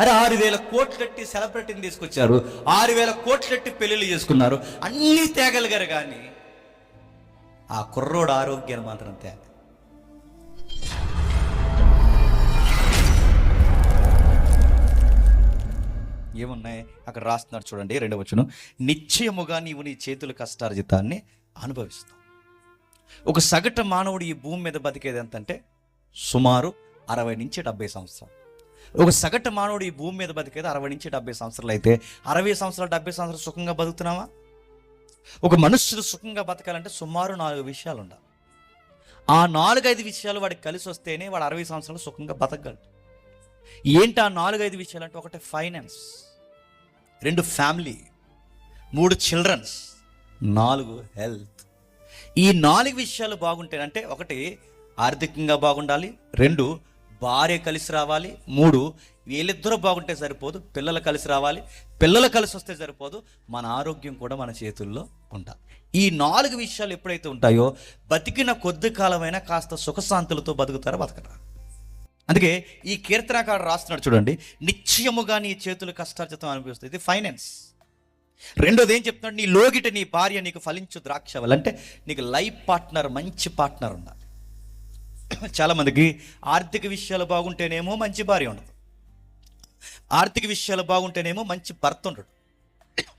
అరే ఆరు వేల కోట్లెట్టి సెలబ్రిటీని తీసుకొచ్చారు ఆరు వేల కోట్లెట్టి పెళ్ళిళ్ళు చేసుకున్నారు అన్నీ తేగలిగారు కానీ ఆ కుర్రోడు ఆరోగ్యాన్ని మాత్రం తేగ ఏమున్నాయి? అక్కడ రాస్తున్నారు చూడండి రెండవ వచ్చును నిశ్చయముగా నీవు నీ చేతుల కష్టార్జితాన్ని అనుభవిస్తావు. ఒక సగటు మానవుడు ఈ భూమి మీద బతికేది ఎంతంటే సుమారు అరవై నుంచి డెబ్బై సంవత్సరాలు. ఒక సగటు మానవుడు ఈ భూమి మీద బతికేది అరవై నుంచి డెబ్బై సంవత్సరాలు అయితే. అరవై సంవత్సరాలు డెబ్బై సంవత్సరాలు సుఖంగా బతుకుతున్నావా? ఒక మనుషులు సుఖంగా బతకాలంటే సుమారు నాలుగు విషయాలు ఉండాలి. ఆ నాలుగైదు విషయాలు వాడికి కలిసి వస్తేనే వాడు అరవై సంవత్సరాలు సుఖంగా బతకగలడు. ఏంటి ఆ నాలుగైదు విషయాలు అంటే ఒకటి ఫైనాన్స్ రెండు ఫ్యామిలీ మూడు చిల్డ్రన్స్ నాలుగు హెల్త్. ఈ నాలుగు విషయాలు బాగుంటాయంటే ఒకటి ఆర్థికంగా బాగుండాలి రెండు భార్య కలిసి రావాలి. మూడు వీళ్ళిద్దరూ బాగుంటే సరిపోదు పిల్లలు కలిసి రావాలి. పిల్లలు కలిసి వస్తే సరిపోదు. మన ఆరోగ్యం కూడా మన చేతుల్లో ఉండాలి ఈ నాలుగు విషయాలు ఎప్పుడైతే ఉంటాయో బతికిన కొద్ది కాలమైనా కాస్త సుఖశాంతులతో బతుకుతారో బతకరా? అందుకే ఈ కీర్తనకాడు రాస్తున్నాడు చూడండి. నిశ్చయముగా నీ చేతులు కష్టార్జితం అనిపిస్తుంది ఇది ఫైనాన్స్. రెండోది ఏం చెప్తున్నాడు? నీ లోగిట నీ భార్య నీకు ఫలించు ద్రాక్ష అంటే నీకు లైఫ్ పార్ట్నర్ మంచి పార్ట్నర్ ఉండాలి. చాలామందికి ఆర్థిక విషయాలు బాగుంటేనేమో మంచి భార్య ఉండదు. ఆర్థిక విషయాలు బాగుంటేనేమో మంచి భర్త ఉండడు.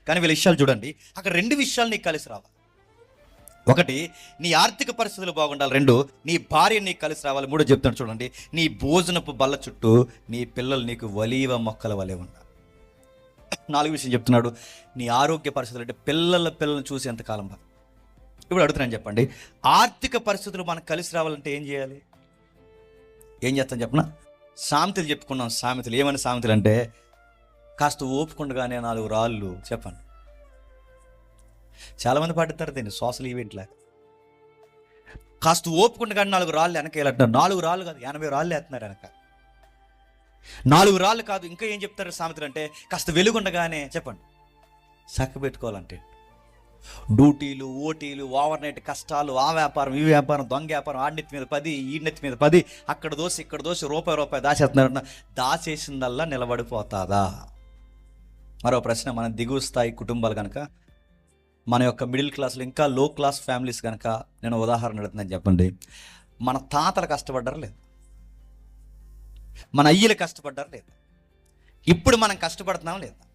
కానీ వీళ్ళ విషయాలు చూడండి అక్కడ రెండు విషయాలు నీకు కలిసి రావాలి. ఒకటి నీ ఆర్థిక పరిస్థితులు బాగుండాలి. రెండు నీ భార్య నీకు కలిసి రావాలి. మూడో చెప్తాను చూడండి నీ భోజనపు బల్ల చుట్టూ నీ పిల్లలు నీకు వలీవ మొక్కల వలె ఉండాలి. నాలుగు విషయం చెప్తున్నాడు. నీ ఆరోగ్య పరిస్థితులు అంటే పిల్లల పిల్లల్ని చూసి ఎంతకాలం బాగా ఇప్పుడు అడుగుతున్నాను చెప్పండి. ఆర్థిక పరిస్థితులు మనకు కలిసి రావాలంటే ఏం చేయాలి? ఏం చేస్తాం చెప్పనా? సామెతలు చెప్పుకున్నాం సామెతలు. ఏమని సామెతలు అంటే కాస్త ఓపుకుండగానే నాలుగు రాళ్ళు చెప్పండి. చాలామంది పాటిస్తారు దీన్ని సోషల్ ఈవెంట్లా కాస్త ఓపుకుండగానే నాలుగు రాళ్ళు వెనక వెనకేళ్ళంటారు నాలుగు రాళ్ళు కాదు ఎనభై రాళ్ళు వేస్తున్నారు వెనక. నాలుగు రాళ్ళు కాదు ఇంకా ఏం చెప్తారు సామెతలు అంటే కాస్త వెలుగుండగానే చెప్పండి. చక్క పెట్టుకోవాలంటే. డ్యూటీలు ఓటీలు ఓవర్ నైట్ కష్టాలు ఆ వ్యాపారం ఈ వ్యాపారం దొంగ వ్యాపారం ఆడినెత్తి మీద పది ఈడినెత్తి మీద పది అక్కడ దోసి ఇక్కడ దోసి రూపాయి రూపాయి దాచేస్తున్నారు దాచేసిందల్లా నిలబడిపోతాదా? మరో ప్రశ్న మన దిగువ స్థాయి కుటుంబాలు కనుక మన యొక్క మిడిల్ క్లాస్లో ఇంకా లో క్లాస్ ఫ్యామిలీస్ కనుక నేను ఉదాహరణ అడుగుతున్నాను చెప్పండి. మన తాతలు కష్టపడ్డారు లేదు? మన అయ్యలు కష్టపడ్డారు లేదు? ఇప్పుడు మనం కష్టపడుతున్నాం లేదా?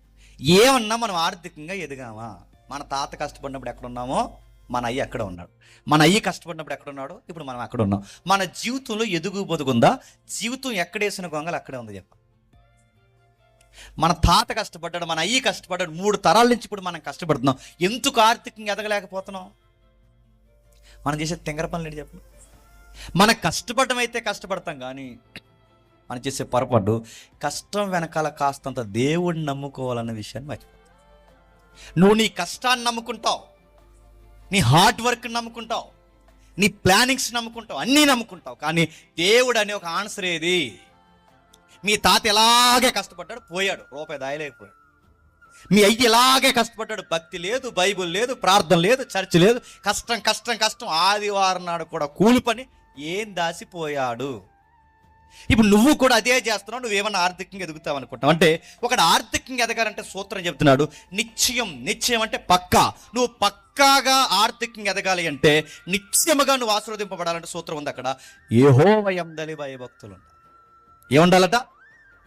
ఏమన్నా మనం ఆర్థికంగా ఎదిగామా? మన తాత కష్టపడినప్పుడు ఎక్కడ ఉన్నామో మన అయ్య ఎక్కడ ఉన్నాడు. మన అయ్యి కష్టపడినప్పుడు ఎక్కడ ఉన్నాడో ఇప్పుడు మనం అక్కడ ఉన్నాం. మన జీవితంలో ఎదుగు బతుకుందా? జీవితం ఎక్కడేసిన గొంగలు అక్కడే ఉంది చెప్ప. మన తాత కష్టపడ్డాడు మన అయ్యి కష్టపడ్డాడు మూడు తరాల నుంచి ఇప్పుడు మనం కష్టపడుతున్నాం. ఎందుకు ఆర్థికంగా ఎదగలేకపోతున్నాం? మనం చేసే తింగర పనులు చెప్పండి మన కష్టపడడం అయితే కష్టపడతాం కానీ మనం చేసే పొరపాటు కష్టం వెనకాల కాస్తంత దేవుడిని నమ్ముకోవాలన్న విషయాన్ని మర్చిపో. నువ్వు నీ కష్టాన్ని నమ్ముకుంటావు. నీ హార్డ్ వర్క్ నమ్ముకుంటావు. నీ ప్లానింగ్స్ నమ్ముకుంటావు. అన్నీ నమ్ముకుంటావు. కానీ దేవుడు అనే ఒక ఆన్సర్ ఏది? మీ తాత ఎలాగే కష్టపడ్డాడు? పోయాడు. రూపాయి దాయలేకపోయాడు. మీ అయ్యి ఎలాగే కష్టపడ్డాడు? భక్తి లేదు బైబుల్ లేదు ప్రార్థన లేదు చర్చ్ లేదు. కష్టం కష్టం కష్టం. ఆదివారం నాడు కూడా కూలి పని. ఏం దాసిపోయాడు? ఇప్పుడు నువ్వు కూడా అదే చేస్తున్నావు నువ్వేమన్నా ఆర్థికంగా ఎదుగుతావు అనుకుంటావు అంటే ఒకడు ఆర్థికంగా ఎదగాలంటే సూత్రం చెప్తున్నాడు నిశ్చయం నిశ్చయం అంటే పక్కా. నువ్వు పక్కాగా ఆర్థికంగా ఎదగాలి అంటే నిశ్చయముగా నువ్వు ఆశీర్వదింపబడాలంటే సూత్రం ఉంది అక్కడ. యహోవయందలి భయభక్తులు భక్తులు ఏముండాలట?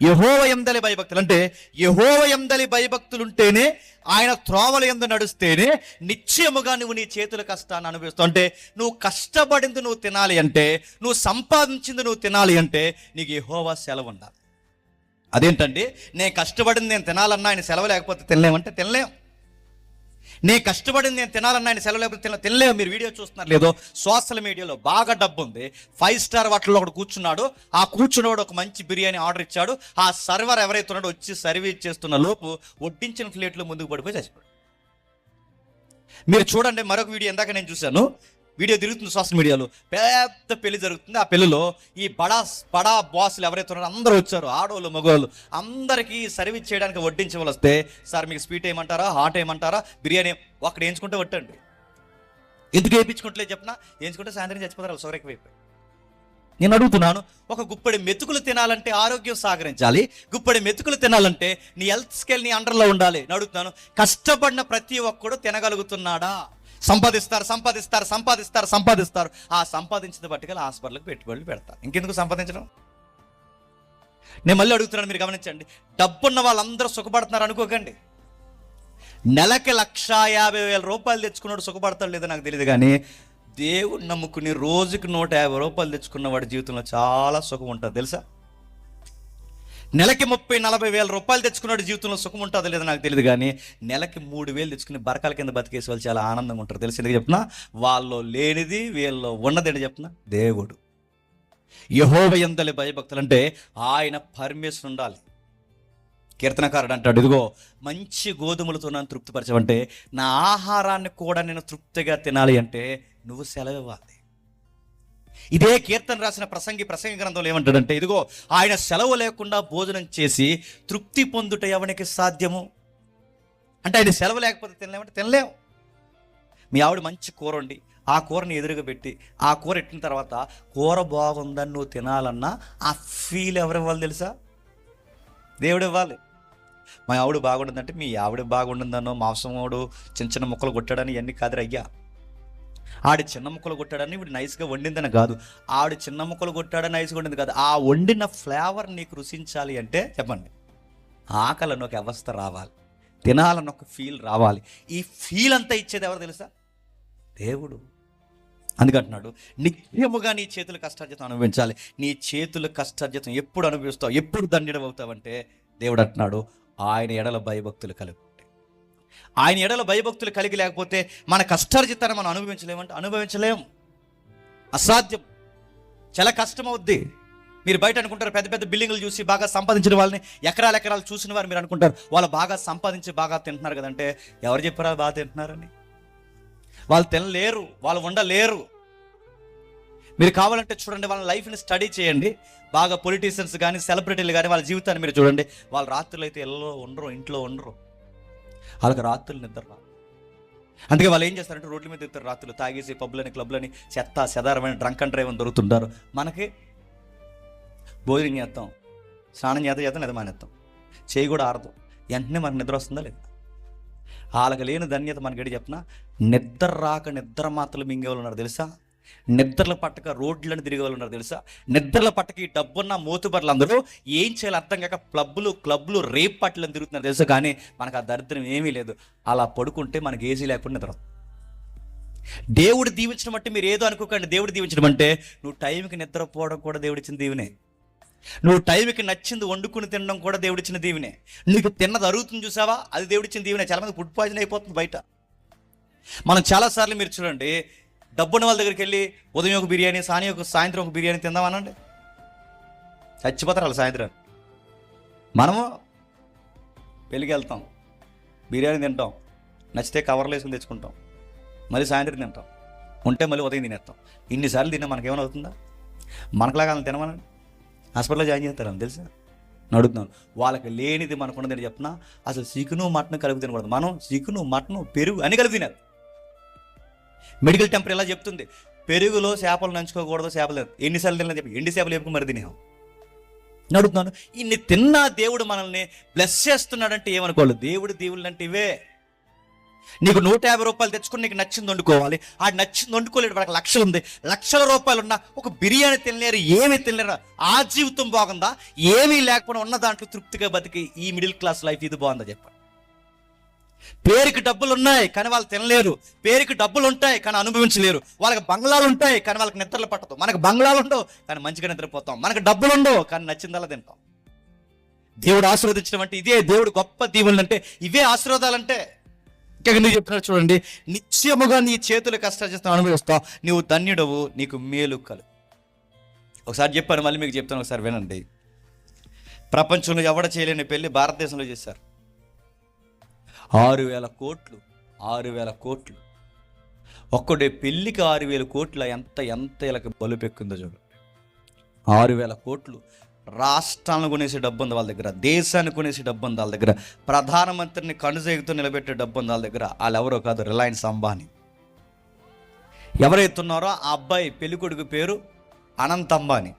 యహోవ ఎందలి భయభక్తులు. అంటే యహోవ ఎందలి భయభక్తులు ఉంటేనే ఆయన త్రోవల ఎందు నడుస్తేనే నిశ్చయముగా నువ్వు నీ చేతుల కష్టాన్ని అనుభవిస్తావు. అంటే నువ్వు కష్టపడింది నువ్వు తినాలి అంటే నువ్వు సంపాదించింది నువ్వు తినాలి అంటే నీకు యహోవా సెలవు ఉండాలి. అదేంటండి? నేను కష్టపడింది నేను తినాలన్నా ఆయన సెలవు లేకపోతే తినలేమంటే తినలేం. నేను కష్టపడింది నేను తినాలన్నా ఆయన సెలవు లేకపోతే తిన తినలేము మీరు వీడియో చూస్తున్నారు లేదో సోషల్ మీడియాలో బాగా డబ్బు ఉంది. ఫైవ్ స్టార్ వాటిలో ఒకడు కూర్చున్నాడు. ఆ కూర్చున్నవాడు ఒక మంచి బిర్యానీ ఆర్డర్ ఇచ్చాడు. ఆ సర్వర్ ఎవరైతే ఉన్నాడో వచ్చి సర్వీస్ చేస్తున్న లోపు వడ్డించిన ప్లేట్లో ముందుకు పడిపోయి చచ్చిపోయాడు. మీరు చూడండి మరొక వీడియో ఇందాక నేను చూశాను. వీడియో తిరుగుతుంది సోషల్ మీడియాలో. పెద్ద పెళ్ళి జరుగుతుంది. ఆ పెళ్ళిలో ఈ బడా బడా బాసులు ఎవరైతే ఉన్నారో అందరూ వచ్చారు. ఆడవాళ్ళు మగవాళ్ళు అందరికీ సర్వీస్ చేయడానికి వడ్డించవలసి వస్తే సార్ మీకు స్వీట్ ఏమంటారా హాట్ ఏమంటారా బిర్యానీ అక్కడ వేయించుకుంటే వట్టండి. ఎందుకు వేయించుకుంటలే చెప్పినా? వేయించుకుంటే సాయంత్రం చచ్చిపోతారు షుగర్ ఎక్కువైపోయి నేను అడుగుతున్నాను ఒక గుప్పడి మెతుకులు తినాలంటే ఆరోగ్యం సహకరించాలి. గుప్పడి మెతుకులు తినాలంటే నీ హెల్త్ స్కేల్ నీ అండర్లో ఉండాలి. నేను అడుగుతున్నాను కష్టపడిన ప్రతి ఒక్కడు తినగలుగుతున్నాడా? సంపాదిస్తారు సంపాదిస్తారు సంపాదిస్తారు సంపాదిస్తారు. ఆ సంపాదించిన బట్టిగా హాస్పిటల్కి పెట్టుబడులు పెడతారు. ఇంకెందుకు సంపాదించడం? నేను మళ్ళీ అడుగుతున్నాను మీరు గమనించండి. డబ్బున్న వాళ్ళందరూ సుఖపడుతున్నారు అనుకోకండి. నెలకి లక్ష యాభై వేల రూపాయలు తెచ్చుకున్నాడు సుఖపడతాడు లేదో నాకు తెలియదు కానీ దేవుడు నమ్ముకుని రోజుకి నూట యాభై రూపాయలు తెచ్చుకున్న వాడి జీవితంలో చాలా సుఖం ఉంటుంది తెలుసా? నెలకి ముప్పై నలభై వేల రూపాయలు తెచ్చుకున్నాడు జీవితంలో సుఖం ఉంటుందో లేదో నాకు తెలియదు కానీ నెలకి మూడు వేలు తెచ్చుకుని బరకాల కింద బతికేసి వాళ్ళు చాలా ఆనందంగా ఉంటారు. తెలిసి ఎందుకు చెప్తున్నా? వాళ్ళు లేనిది వీళ్ళలో ఉన్నది అని చెప్తున్నా? దేవుడు. యహోవ ఎందలి భయభక్తులు అంటే ఆయన పర్మిషన్ ఉండాలి. కీర్తనకారుడు అంటాడు ఇదిగో మంచి గోధుమలతో నన్ను తృప్తిపరచమంటే నా ఆహారాన్ని కూడా నేను తృప్తిగా తినాలి అంటే నువ్వు సెలవు ఇవ్వాలి ఇదే కీర్తన రాసిన ప్రసంగి ప్రసంగి గ్రంథంలో ఏమంటాడంటే ఇదిగో ఆయన సెలవు లేకుండా భోజనం చేసి తృప్తి పొందుట ఎవరికి సాధ్యము? అంటే ఆయన సెలవు లేకపోతే తినలేమంటే తినలేము మీ ఆవిడ మంచి కూర వండి ఆ కూరని ఎదురుగా పెట్టి ఆ కూర ఎట్టిన తర్వాత కూర బాగుందని నువ్వు తినాలన్నా ఆ ఫీల్ ఎవరు ఇవ్వాలి తెలుసా? దేవుడు ఇవ్వాలి. మా ఆవిడ బాగుంటుందంటే మీ ఆవిడ బాగుంటుందనో మాంసమోడు చిన్న చిన్న ముక్కలు కొట్టాడని ఇవన్నీ కాదురయ్యా. అయ్యా ఆడి చిన్న ముక్కలు కొట్టాడని వీడు నైస్గా వండిందని కాదు. ఆడు చిన్న ముక్కలు కొట్టాడని నైస్గా వండింది కాదు. ఆ వండిన ఫ్లేవర్ నీకు రుచించాలి అంటే చెప్పండి. ఆకలిని ఒక అవస్థ రావాలి. తినాలని ఒక ఫీల్ రావాలి. ఈ ఫీల్ అంతా ఇచ్చేది ఎవరు తెలుసా? దేవుడు. అందుకంటున్నాడు నిత్యముగా నీ చేతుల కష్టార్జితం అనుభవించాలి. నీ చేతుల కష్టార్జితం ఎప్పుడు అనుభవిస్తావు? ఎప్పుడు దండడం అవుతావంటే దేవుడు అంటున్నాడు ఆయన ఎడల భయభక్తులు కలుగు. ఆయన ఎడల భయభక్తులు కలిగి లేకపోతే మన కష్టార్జితాన్ని మనం అనుభవించలేమంటే అనుభవించలేం అసాధ్యం. చాలా కష్టం అవుద్ది మీరు బయట అనుకుంటారు పెద్ద పెద్ద బిల్డింగ్లు చూసి బాగా సంపాదించిన వాళ్ళని ఎకరాల ఎకరాలు చూసిన వారు మీరు అనుకుంటారు. వాళ్ళు బాగా సంపాదించి బాగా తింటున్నారు కదంటే ఎవరు చెప్పారా బాగా తింటున్నారని? వాళ్ళు తినలేరు వాళ్ళు ఉండలేరు మీరు కావాలంటే చూడండి వాళ్ళ లైఫ్ని స్టడీ చేయండి. బాగా పొలిటీషియన్స్ కానీ సెలబ్రిటీలు కానీ వాళ్ళ జీవితాన్ని మీరు చూడండి. వాళ్ళ రాత్రులు అయితే ఇళ్ళలో ఉండరు ఇంట్లో ఉండరు. వాళ్ళకి రాత్రులు నిద్ర రా అందుకే వాళ్ళు ఏం చేస్తారంటే రోడ్ల మీద తిరుగుతారు రాత్రులు. తాగేసి పబ్లని క్లబ్లని చెత్త సెదారమైన డ్రంక్ అండ్ డ్రైవ్ అని దొరుకుతుంటారు. మనకి భోజనం చేస్తాం. స్నానం చేత చేస్తాం లేదా మానేస్తాం. చేయి కూడా ఆరదు. వెంటనే మనకు నిద్ర వస్తుందా లేదా? వాళ్ళకి లేని ధన్యత మనకి చెప్పిన? నిద్ర రాక నిద్ర మాత్రలు మింగే వాళ్ళు ఉన్నారు తెలుసా? నిద్రల పట్టక రోడ్లను తిరిగే వాళ్ళు ఉన్నారు తెలుసా? నిద్రల పట్టక ఈ డబ్బున్న మోతుబర్లు అందరూ ఏం చేయాలి అర్థం కాక క్లబ్లు క్లబ్లు రేప్ పట్లను తిరుగుతున్నారు తెలుసా? కానీ మనకు ఆ దరిద్రం ఏమీ లేదు. అలా పడుకుంటే మనకి ఏసీ లేకుండా నిద్ర దేవుడు దీవించడం అంటే మీరు ఏదో అనుకోకండి. దేవుడు దీవించడం అంటే నువ్వు టైంకి నిద్రపోవడం కూడా దేవుడిచ్చిన దీవినే. నువ్వు టైంకి నచ్చింది వండుకుని తినడం కూడా దేవుడిచ్చిన దీవినే. నీకు తిన్నది అరుగుతుంది చూసావా? అది దేవుడిచ్చిన దీవినే. చాలామంది ఫుడ్ పాయిజన్ అయిపోతుంది బయట. మనం చాలాసార్లు మీరు చూడండి డబ్బున్న వాళ్ళ దగ్గరికి వెళ్ళి ఉదయం ఒక బిర్యానీ సాని ఒక సాయంత్రం ఒక బిర్యానీ తిందామనండి. చచ్చిపోతారు వాళ్ళు సాయంత్రం. మనము పెళ్ళికి వెళ్తాం బిర్యానీ తింటాం నచ్చితే కవర్లు వేసుకుని తెచ్చుకుంటాం మళ్ళీ సాయంత్రం తింటాం ఉంటే మళ్ళీ ఉదయం తినేస్తాం. ఇన్నిసార్లు తిన్నా మనకేమైనా అవుతుందా? మనకులాగా వాళ్ళని తినమనండి. హాస్పిటల్లో జాయిన్ చేస్తారు తెలుసా? అడుగుతున్నాను. వాళ్ళకి లేనిది మనకున్నదని చెప్తున్నా అసలు చికెను మటన్ కలిపి తినకూడదు. మనం చికెను మటన్ పెరుగు అని కలిపి తినేది మెడికల్ టెంపర్ ఎలా చెప్తుంది? పెరుగులో చేపలు నంచుకోకూడదు చేపలు ఎన్ని ఎన్నిసార్లు తిన్నా చెప్పి ఎండి చేపలు ఎప్పుడు మరి తినేహం నేను అడుగుతున్నాను ఇన్ని తిన్నా దేవుడు మనల్ని బ్లెస్ చేస్తున్నాడంటే ఏమనుకోవాలి? దేవుడు దేవుళ్ళు అంటే ఇవే. నీకు నూట యాభై రూపాయలు తెచ్చుకుని నీకు నచ్చింది వండుకోవాలి. ఆ నచ్చింది వండుకోలేడు వాళ్ళకి లక్షలు ఉంది. లక్షల రూపాయలు ఉన్నా ఒక బిర్యానీ తినలేరు ఏమీ తినలేరు. ఆ జీవితం బాగుందా? ఏమీ లేకపోయినా ఉన్న దాంట్లో తృప్తిగా బతికి ఈ మిడిల్ క్లాస్ లైఫ్ ఇది బాగుందా చెప్పండి. పేరుకి డబ్బులు ఉన్నాయి కానీ వాళ్ళు తినలేరు. పేరుకి డబ్బులు ఉంటాయి కానీ అనుభవించలేరు. వాళ్ళకి బంగ్లాలు ఉంటాయి కానీ వాళ్ళకి నిద్రలు పట్టదు. మనకు బంగ్లాలు ఉండవు కానీ మంచిగా నిద్రపోతాం. మనకు డబ్బులు ఉండవు కానీ నచ్చిందల్లా తింటాం. దేవుడు ఆశీర్వదించడం అంటే ఇదే దేవుడు గొప్ప దీవులు అంటే ఇవే ఆశీర్వాదాలంటే ఇంకా నువ్వు చెప్తున్నాడు చూడండి నిత్యముగా నీ చేతులు కష్టార్జితం అనుభవిస్తావు. నువ్వు ధన్యుడవు నీకు మేలు కలు. ఒకసారి చెప్పాను మళ్ళీ మీకు చెప్తాను ఒకసారి వినండి. ప్రపంచంలో ఎవడ చేయలేని పెళ్ళి భారతదేశంలో చేశారు. ఆరు వేల కోట్లు ఆరు వేల కోట్లు. ఒక్కడే పెళ్ళికి ఆరు వేల కోట్ల ఎంత ఎంత ఇలాకి బలుపెక్కుందో చూడు. ఆరు వేల కోట్లు రాష్ట్రాలను కొనేసే డబ్బు ఉంది వాళ్ళ దగ్గర దేశాన్ని కొనేసే డబ్బు ఉంది వాళ్ళ దగ్గర ప్రధానమంత్రిని కనుజేగుతూ నిలబెట్టే డబ్బు ఉంది వాళ్ళ దగ్గర వాళ్ళు ఎవరో కాదు రిలయన్స్ అంబానీ. ఎవరైతున్నారో ఆ అబ్బాయి పెళ్ళికొడుకు పేరు అనంత్ అంబానీ.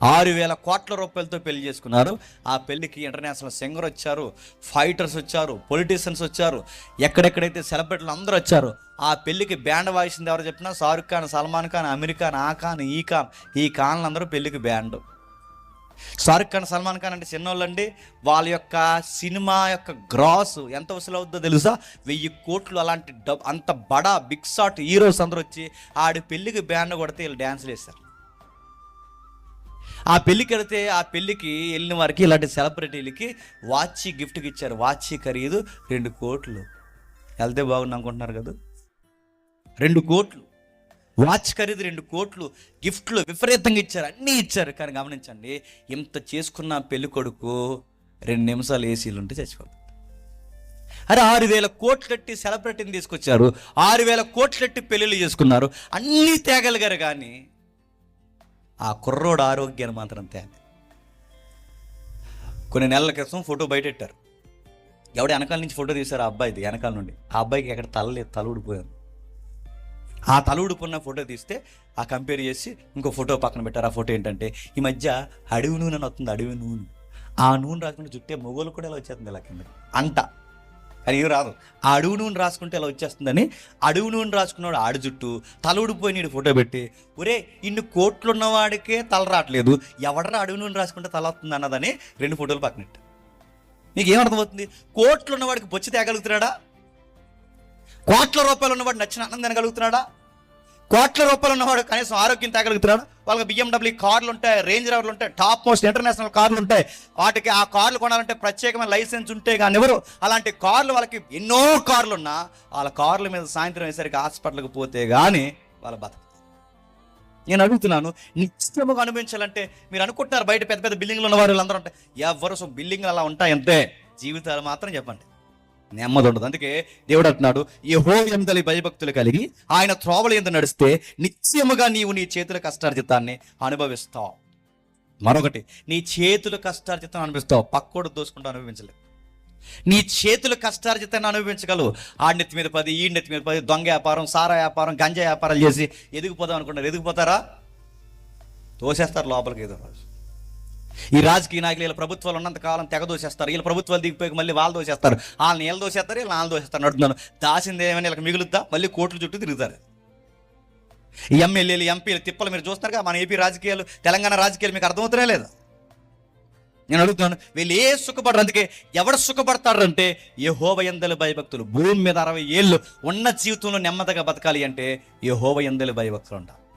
ఆరు వేల కోట్ల రూపాయలతో పెళ్ళి చేసుకున్నారు. ఆ పెళ్ళికి ఇంటర్నేషనల్ సింగర్ వచ్చారు ఫైటర్స్ వచ్చారు పొలిటీషియన్స్ వచ్చారు ఎక్కడెక్కడైతే సెలబ్రిటీలు అందరూ వచ్చారు ఆ పెళ్ళికి బ్యాండ్ వాయిసింది ఎవరు చెప్పినా షారుఖ్ ఖాన్ సల్మాన్ ఖాన్ అమీర్ ఖాన్ ఆ ఖాన్ ఈ ఖాన్ ఈ ఖాన్లు అందరూ పెళ్ళికి బ్యాండ్ షారుఖ్ ఖాన్ సల్మాన్ ఖాన్ అంటే చిన్నోళ్ళండి. వాళ్ళ యొక్క సినిమా యొక్క గ్రాస్ ఎంత వసూలు అవుతుందో తెలుసా? వెయ్యి కోట్లు అలాంటి డబ్ అంత బడా బిగ్ షాట్ హీరోస్ అందరూ వచ్చి ఆడి పెళ్ళికి బ్యాండ్ కొడితే వీళ్ళు డ్యాన్స్లు వేశారు ఆ పెళ్ళికి వెళితే ఆ పెళ్ళికి వెళ్ళిన వారికి ఇలాంటి సెలబ్రిటీలకి వాచ్ గిఫ్ట్కి ఇచ్చారు. వాచ్ ఖరీదు రెండు కోట్లు. వెళ్తే బాగుంది అనుకుంటున్నారు కదా? రెండు కోట్లు. వాచ్ ఖరీదు రెండు కోట్లు. గిఫ్ట్లు విపరీతంగా ఇచ్చారు. అన్నీ ఇచ్చారు. కానీ గమనించండి ఇంత చేసుకున్న పెళ్ళి కొడుకు రెండు నిమిషాలు ఏసీలు ఉంటే చచ్చిపోతుంది అరే ఆరు వేల కోట్లు కట్టి సెలబ్రిటీని తీసుకొచ్చారు. ఆరు వేల కోట్లు కట్టి పెళ్ళిళ్ళు చేసుకున్నారు. అన్నీ తేగలిగారు కానీ ఆ కుర్రోడు ఆరోగ్యాన్ని మాత్రం తేలి కొన్ని నెలల క్రితం ఫోటో బయటెట్టారు. ఎవడు వెనకాల నుంచి ఫోటో తీశారు ఆ అబ్బాయిది వెనకాల నుండి. ఆ అబ్బాయికి ఎక్కడ తలలేదు తల ఊడిపోయాను ఆ తల ఊడిపోయిన ఫోటో తీస్తే ఆ కంపేర్ చేసి ఇంకో ఫోటో పక్కన పెట్టారు. ఆ ఫోటో ఏంటంటే ఈ మధ్య అడవి నూనె అని వస్తుంది అడవి నూనె. ఆ నూనె రాకుండా చుట్టే మొగోలు కూడా ఇలా వచ్చేస్తుంది ఇలా కింద అంత. అని ఏం రాదు. ఆ అడుగు నూనె రాసుకుంటే ఇలా వచ్చేస్తుందని అడుగు నూనె రాసుకున్నాడు ఆడు జుట్టు తల ఊడిపోయి నీడు ఫోటో పెట్టి ఒరే ఇన్ని కోట్లు ఉన్నవాడికే తల రావట్లేదు. ఎవడరా అడుగు నూనె రాసుకుంటే తల వస్తుంది అన్నదని రెండు ఫోటోలు పక్కనట్టు నీకు ఏమర్థమవుతుంది కోట్లు ఉన్నవాడికి బొచ్చి తేగలుగుతున్నాడా? కోట్ల రూపాయలు ఉన్నవాడు నచ్చిన ఆనందం తినగలుగుతున్నాడా? కోట్ల రూపాయలు ఉన్నవాడు కనీసం ఆరోగ్యం తేగలుగుతున్నాడు వాళ్ళకి బిఎండబ్ల్యూ కార్లు ఉంటాయి రేంజ్ రవర్లు ఉంటాయి టాప్ మోస్ట్ ఇంటర్నేషనల్ కార్లు ఉంటాయి. వాటికి ఆ కార్లు కొనాలంటే ప్రత్యేకమైన లైసెన్స్ ఉంటే కానీ ఎవరు? అలాంటి కార్లు వాళ్ళకి ఎన్నో కార్లు ఉన్నా వాళ్ళ కార్ల మీద సాయంత్రం అయ్యేసరికి హాస్పిటల్కి పోతే కానీ వాళ్ళ బతక నేను అడుగుతున్నాను నిశ్చయముగా అనుభవించాలంటే మీరు అనుకుంటున్నారు బయట పెద్ద పెద్ద బిల్డింగ్లు ఉన్న వారు అందరూ ఉంటాయి ఎవరు సో బిల్డింగ్లు అలా ఉంటాయి అంతే జీవితాలు మాత్రం చెప్పండి. నెమ్మది ఉండదు అందుకే దేవుడు అంటున్నాడు యహో ఎందలి భయభక్తులు కలిగి ఆయన త్రోవలు ఎంత నడిస్తే నిత్యముగా నీవు నీ చేతుల కష్టార్జితాన్ని అనుభవిస్తావు. మరొకటి నీ చేతుల కష్టార్జితాన్ని అనుభవిస్తావు. పక్కోడు దోసుకుంటూ అనుభవించలేవు నీ చేతుల కష్టార్జితాన్ని అనుభవించగలవు. ఆడినెత్తి నెత్తి మీద పది ఈ నెత్తి మీద పది దొంగ వ్యాపారం సారా వ్యాపారం గంజా వ్యాపారాలు చేసి ఎదిగిపోదాం అనుకుంటారు ఎదిగిపోతారా? తోసేస్తారు లోపలికి ఏదో రోజు ఈ రాజకీయ నాయకులు వీళ్ళ ప్రభుత్వాలు ఉన్నంత కాలం తెగ దోసేస్తారు. వీళ్ళ ప్రభుత్వాలు దిగిపోయి మళ్ళీ వాళ్ళు దోసేస్తారు. వాళ్ళని వీళ్ళు దోసేస్తారు వీళ్ళు వాళ్ళు దోసేస్తారు అడుగుతున్నాను దాసింది ఏమైనా వీళ్ళకి మిగులుద్దా? మళ్ళీ కోట్ల చుట్టూ తిరుగుతారు. ఎమ్మెల్యేలు ఎంపీలు తిప్పలు మీరు చూస్తున్నారుగా మన ఏపీ రాజకీయాలు తెలంగాణ రాజకీయాలు మీకు అర్థమవుతున్నా లేదు. నేను అడుగుతున్నాను వీళ్ళు ఏ సుఖపడరు అందుకే? ఎవడు సుఖపడతారు అంటే ఏ హోవయందలు భయభక్తులు. భూమి మీద అరవై ఏళ్ళు ఉన్న జీవితంలో నెమ్మదిగా బతకాలి అంటే ఏ హోవయందలు భయభక్తులు ఉంటారు.